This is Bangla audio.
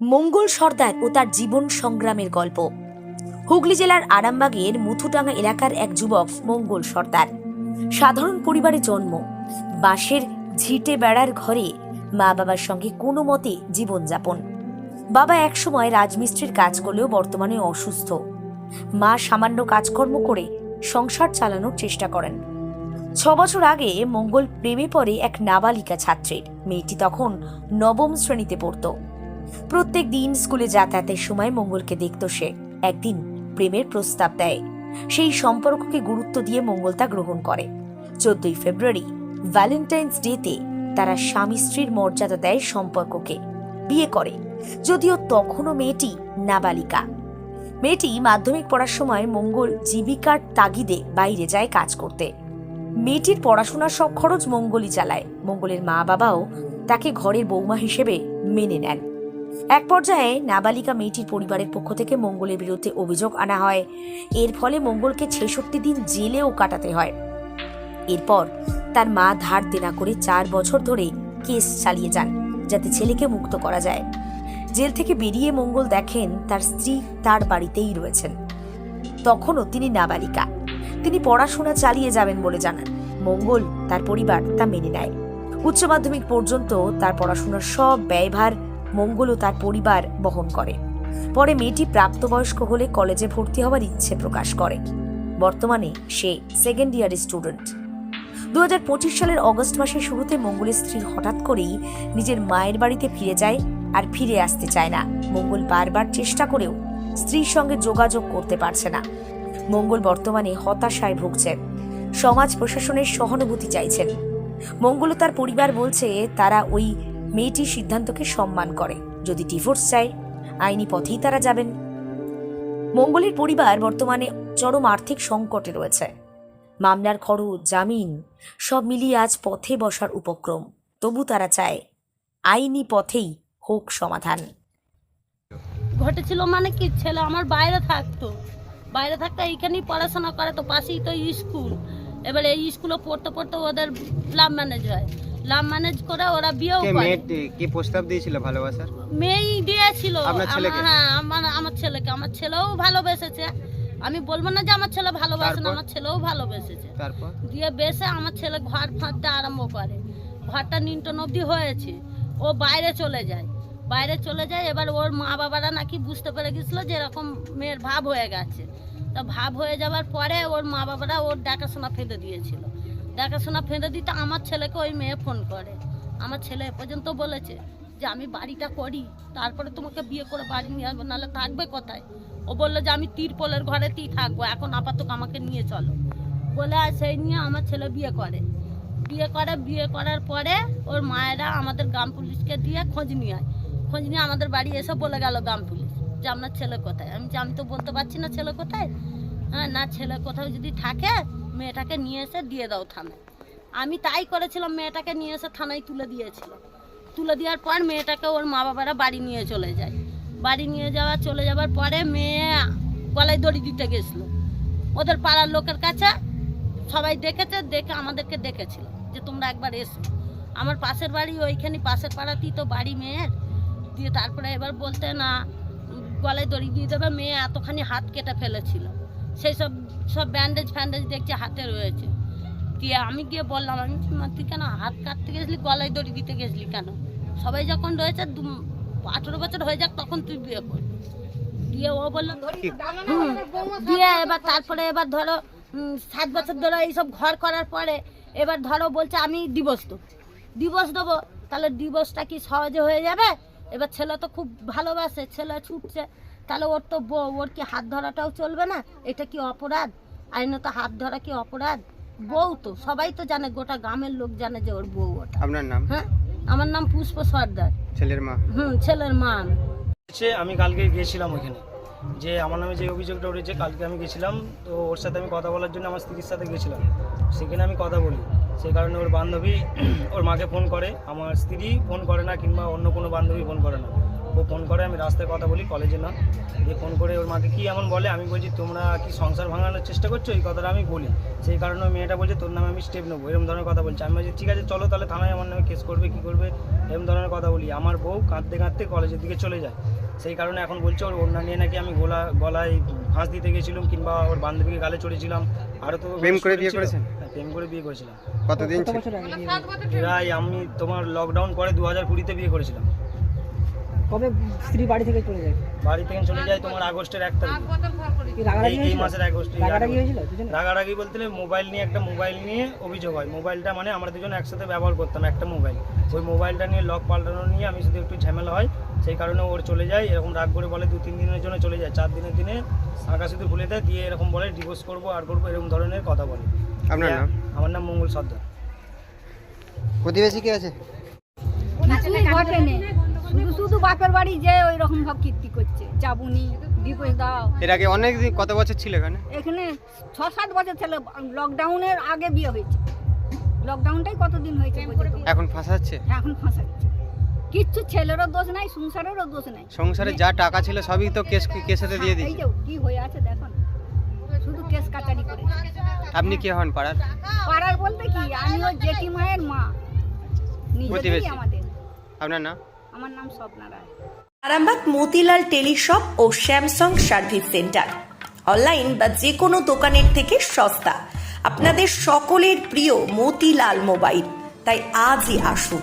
মঙ্গল সর্দার ও তার জীবন সংগ্রামের গল্প। হুগলি জেলার আরামবাগের মুথুটাঙ্গা এলাকার এক যুবক মঙ্গল সর্দার। সাধারণ পরিবারে জন্ম। বাঁশের ঝিটে বেড়ার ঘরে মা বাবার সঙ্গে কোনো মতে জীবনযাপন। বাবা একসময় রাজমিস্ত্রির কাজ করলেও বর্তমানে অসুস্থ। মা সামান্য কাজকর্ম করে সংসার চালানোর চেষ্টা করেন। ছ বছর আগে মঙ্গল প্রেমে পড়ে এক নাবালিকা ছাত্রীর। মেয়েটি তখন নবম শ্রেণীতে পড়তো। প্রত্যেক দিন স্কুলে যাতায়াতের সময় মঙ্গলকে দেখত সে। একদিন প্রেমের প্রস্তাব দেয়। সেই সম্পর্ককে গুরুত্ব দিয়ে মঙ্গল তা গ্রহণ করে। চোদ্দই ফেব্রুয়ারি ভ্যালেন্টাইন্স ডেতে তারা স্বামী স্ত্রীর মর্যাদা দেয় সম্পর্ককে। বিয়ে করে। যদিও তখনও মেয়েটি নাবালিকা। মেয়েটি মাধ্যমিক পড়ার সময় মঙ্গল জীবিকার তাগিদে বাইরে যায় কাজ করতে। মেয়েটির পড়াশোনার সব খরচ মঙ্গলই চালায়। মঙ্গলের মা বাবাও তাকে ঘরের বৌমা হিসেবে মেনে নেন। এক পর্যায়ে নাবালিকা মেয়েটির পরিবারের পক্ষ থেকে মঙ্গলের বিরুদ্ধে অভিযোগ আনা হয়। এর ফলে মঙ্গলকে ছেষট্টি দিন জেলেও কাটাতে হয়। এরপর তার মা ধার দেনা করে চার বছর ধরে কেস চালিয়ে যান, যাতে ছেলেকে মুক্ত করা যায়। জেল থেকে বেরিয়ে মঙ্গল দেখেন তার স্ত্রী তার বাড়িতেই রয়েছেন। তখনও তিনি নাবালিকা। তিনি পড়াশোনা চালিয়ে যাবেন বলে জানান। মঙ্গল তার পরিবার তা মেনে নেয়। উচ্চ মাধ্যমিক পর্যন্ত তার পড়াশোনার সব ব্যয়ভার মঙ্গল ও তার পরিবার বহন করে। পরে মেয়েটি প্রাপ্তবয়স্ক হলে কলেজে ভর্তি হওয়ার ইচ্ছে প্রকাশ করে। বর্তমানে সে সেকেন্ড ইয়ার স্টুডেন্ট দু হাজার পঁচিশ সালের অগস্ট মাসের শুরুতে মঙ্গলের স্ত্রী হঠাৎ করেই নিজের মায়ের বাড়িতে ফিরে যায় আর ফিরে আসতে চায় না। মঙ্গল বারবার চেষ্টা করেও স্ত্রীর সঙ্গে যোগাযোগ করতে পারছে না। মঙ্গল বর্তমানে হতাশায় ভুগছেন সমাজ প্রশাসনের সহানুভূতি চাইছেন। মঙ্গল তার পরিবার বলছে, তারা ওই মেয়েটির সিদ্ধান্তকে সম্মান করে। যদি ডিভোর্স চায়, আইনি পথেই তারা যাবেন। মঙ্গলের পরিবার বর্তমানে চরম আর্থিক সংকটে রয়েছে। মামলার খরচ, জামিন, সব মিলিয়ে আজ পথে বসার উপক্রম। তবু তারা চায়, আইনি পথেই হোক সমাধান। ঘটেছিল মানে কি? ছেলে আমার বাইরে থাকতো। বাইরে থাকতে এইখানেই পড়াশোনা করে, তো পাশেই তো স্কুল। এবার এই স্কুলে পড়তে পড়তে ওদের লাভ ম্যানেজ হয়। লাভ ম্যানেজ করে ওরা বিয়েও করে। কে প্রস্তাব দিয়েছিল ভালোবাসার? মেয়েই দিয়েছিল? হ্যাঁ আমার আমার ছেলেকে। আমার ছেলেও ভালোবেসেছে। আমি বলব না যে আমার ছেলে ভালোবাসে না আমার ছেলেও ভালোবেসেছে। তারপর? দিয়ে বেসে আমার ছেলে ঘর ফাঁদতে আরম্ভ করে। ঘরটা নিন্টন অবধি হয়েছে। ও বাইরে চলে যায়। বাইরে চলে যায়। এবার ওর মা বাবারা নাকি বুঝতে পেরে গেছিল যে এরকম মেয়ের ভাব হয়ে গেছে। তা ভাব হয়ে যাওয়ার পরে ওর মা বাবারা ওর দেখাশোনা ফেঁদে দিয়েছিল। দেখাশোনা ফেঁদে দিতে আমার ছেলেকে ওই মেয়ে ফোন করে। আমার ছেলে এ পর্যন্ত বলেছে যে, আমি বাড়িটা করি, তারপরে তোমাকে বিয়ে করে বাড়ি নিয়ে আসব, নাহলে থাকবে কোথায়? ও বলল যে, আমি তিরপলের ঘরেতেই থাকব, এখন আপাতত আমাকে নিয়ে চলো। বলে আর সেই নিয়ে আমার ছেলে বিয়ে করে। বিয়ে করে, বিয়ে করার পরে ওর মায়েরা আমাদের গ্রাম পুলিশকে দিয়ে খোঁজ নিয়ে খোঁজ নিয়ে আমাদের বাড়ি এসে বলে গেল গ্রাম পুলিশ। যে আপনার ছেলে কোথায়? আমি আমি তো বলতে পারছি না ছেলে কোথায়? হ্যাঁ না, ছেলে কোথাও যদি থাকে, মেয়েটাকে নিয়ে এসে দিয়ে দাও থানায়। আমি তাই করেছিলাম, মেয়েটাকে নিয়ে এসে থানায় তুলে দিয়েছিলাম তুলে দেওয়ার পর মেয়েটাকে ওর মা বাবারা বাড়ি নিয়ে চলে যায়। বাড়ি নিয়ে যাওয়া, চলে যাওয়ার পরে মেয়ে গলায় দড়ি দিতে গেছিল। ওদের পাড়ার লোকের কাছে সবাই দেখেছে, দেখে আমাদেরকে ডেকেছিল যে তোমরা একবার এসো। আমার পাশের বাড়ি, ওইখানে পাশের পাড়াতেই তো বাড়ি মেয়ের। দিয়ে তারপরে এবার বলতে না গলায় দড়ি দিয়ে দেবে মেয়ে এতখানি হাত কেটে ফেলেছিল। সেই সব সব ব্যান্ডেজ ফ্যান্ডেজ দেখছি হাতে রয়েছে। দিয়ে আমি গিয়ে বললাম, আমি তুই কেন হাত কাটতে গেছিলি, গলায় দড়ি দিতে গেছিলি কেন? সবাই যখন রয়েছে আঠেরো বছর হয়ে যাক, তখন তুই বিয়ে কর দিয়ে ও বলল দিয়ে এবার তারপরে এবার ধরো সাত বছর ধরে এইসব ঘর করার পরে এবার ধরো বলছে, আমি ডিভোর্স দেবো। ডিভোর্স দেবো? তাহলে ডিভোর্সটা কি সহজে হয়ে যাবে? এবার ছেলে তো খুব ভালোবাসে ছেলে ছুটছে তাহলে ওর তো বউ ওর কি হাত ধরাটাও চলবে না? এটা কি অপরাধ? আইনত হাত ধরা কি অপরাধ? বউ তো সবাই তো জানে গোটা গ্রামের লোক জানে যে ওর বউ ওটা। আপনার নাম? হ্যাঁ? আমার নাম পুষ্প সর্দার। ছেলের মা? হুম ছেলের মা আমি। আমি কালকে গিয়েছিলাম ওইখানে। যে আমার নামে যে অভিযোগটা উঠেছে কালকে আমি গেছিলাম তো ওর সাথে আমি কথা বলার জন্য আমার স্ত্রীর সাথে গেছিলাম। সেখানে আমি কথা বলি। সেই কারণে ওর বান্ধবী ওর মাকে ফোন করে। আমার স্ত্রী ফোন করে না কিংবা অন্য কোনো বান্ধবী ফোন করে না। ও ফোন করে, আমি রাস্তায় কথা বলি কলেজে না। দিয়ে ফোন করে ওর মাকে কি এমন বলে? আমি বলছি, তোমরা কি সংসার ভাঙানোর চেষ্টা করছ? এই কথাটা আমি বলি। সেই কারণে মেয়েটা বলছে, তোর নামে আমি স্টেপ নেব। এরকম ধরনের কথা বলছি। আমি বলছি, ঠিক আছে, চলো তাহলে থানায় আমার নামে কেস করবে, কি করবে? এরকম ধরনের কথা বলি। আমার বউ কাঁদতে কাঁদতে কলেজের দিকে চলে যায়। সেই কারণে এখন বলছে, ওর ওড়না নিয়ে নাকি আমি গোলা গলায় ফাঁস দিতে গেছিলাম কিংবা ওর বান্ধবীকে গালে চড়েছিলাম। আরও তো করেছেন? করে বিয়ে করেছিলাম। কতদিন ছিল? প্রায় আমি তোমার লকডাউন পরে দু হাজার কুড়িতে বিয়ে করেছিলাম। কবে স্ত্রী বাড়ি থেকে চলে যায়? বাড়ি থেকে চলে যায় তোমার আগস্টের এক তারিখ। কি রাগারাগি এই- এই হয়েছিল? মাসের আগস্ট রাগারাগি আগস্ট। হয়েছিল দুজনে? রাগারাগি বলতে মোবাইল নিয়ে একটা মোবাইল নিয়ে অভিযোগ হয়। মোবাইলটা মানে আমরা দুজন একসাথে ব্যবহার করতাম একটা মোবাইল ওই মোবাইলটা নিয়ে লক পাল্টানো নিয়ে আমি শুধু একটু ঝামেলা হয়। সেই কারণে ওর চলে যায় এরকম রাগ করে বলে দু তিন দিনের জন্য চলে যায় চার দিনের দিনে শাঁখা শুধু ভুলে দেয় দিয়ে এরকম বলে ডিভোর্স করব আর করব এরকম ধরনের কথা বলে। আপনার নাম? আমার নাম মঙ্গল সর্দার। প্রতিবেশী কে আছে? কিছুই ঘটেনি। শুধু শুধু বাপের বাড়ি যে ওই রকম ভাব কীর্তি করছে। চাবুনি ডিপোজ দাও এর আগে অনেক দিন কত বছর ছিল এখানে? এখানে ছ সাত বছর ছিল। লকডাউনের আগে বিয়ে হয়েছে। লকডাউনটাই কতদিন হয়েছে এখন ফাঁসাচ্ছে? এখন ফাঁসাচ্ছে। কিচ্ছু ছেলেরও দোষ নাই সংসারেরও দোষ নাই। সংসারে যা টাকা ছিল সবই তো কেস কেসেতে দিয়ে এই দিয়েছে। যে কি হয়ে আছে দেখো না শুধু কেস কাচারি করে। আপনি কে হন পাড়ার? পাড়ার বলতে কি আমি ওর জেঠি মায়ের মা। নিজেদেরই প্রতিবেশী। আমাদের। আপনার নাম? আমার নাম স্বপ্না রায়। আরামবাগ মতিলাল টেলিশপ ও স্যামসাং সার্ভিস সেন্টার। অনলাইন বা যে কোনো দোকানের থেকে সস্তা। আপনাদের সকলের প্রিয় মতিলাল মোবাইল। তাই আজই আসুন।